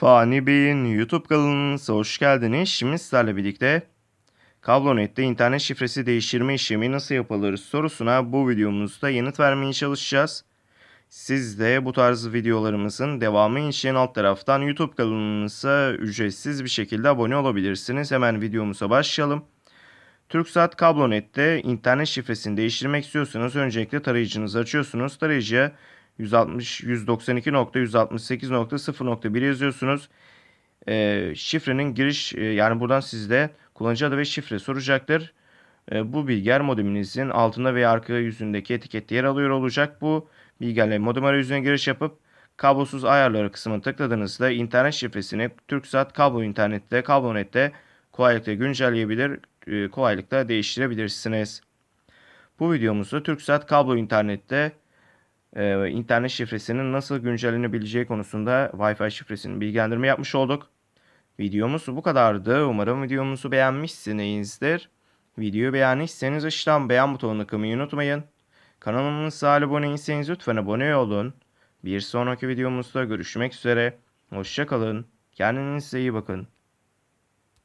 Fani Bey'in YouTube kanalınıza hoş geldiniz. Şimdi sizlerle birlikte Kablonet'te internet şifresi değiştirme işlemi nasıl yapılır sorusuna bu videomuzda yanıt vermeye çalışacağız. Siz de bu tarz videolarımızın devamı için alt taraftan YouTube kanalımıza ücretsiz bir şekilde abone olabilirsiniz. Hemen videomuza başlayalım. TürkSat Kablonet'te internet şifresini değiştirmek istiyorsanız öncelikle tarayıcınızı açıyorsunuz. Tarayıcıya 160 192.168.0.1 yazıyorsunuz. Ee, şifrenin giriş e, yani buradan sizde kullanıcı adı ve şifre soracaktır. Ee, bu bilgiler modeminizin altında veya arka yüzündeki etikette yer alıyor olacak. Bu bilgilerle modem arayüzüne giriş yapıp kablosuz ayarları kısmına tıkladığınızda internet şifresini TürkSat kablo internette, kablonette kolaylıkla güncelleyebilir, e, kolaylıkla değiştirebilirsiniz. Bu videomuzda TürkSat kablo internette e, internet şifresinin nasıl güncellenebileceği konusunda Wi-Fi şifresinin bilgilendirme yapmış olduk. Videomuz bu kadardı. Umarım videomuzu beğenmişsinizdir. Videoyu beğendiyseniz aşağıdan beğen butonuna tıklamayı unutmayın. Kanalımıza abone değilseniz lütfen abone olun. Bir sonraki videomuzda görüşmek üzere. Hoşçakalın. Kendinize iyi bakın.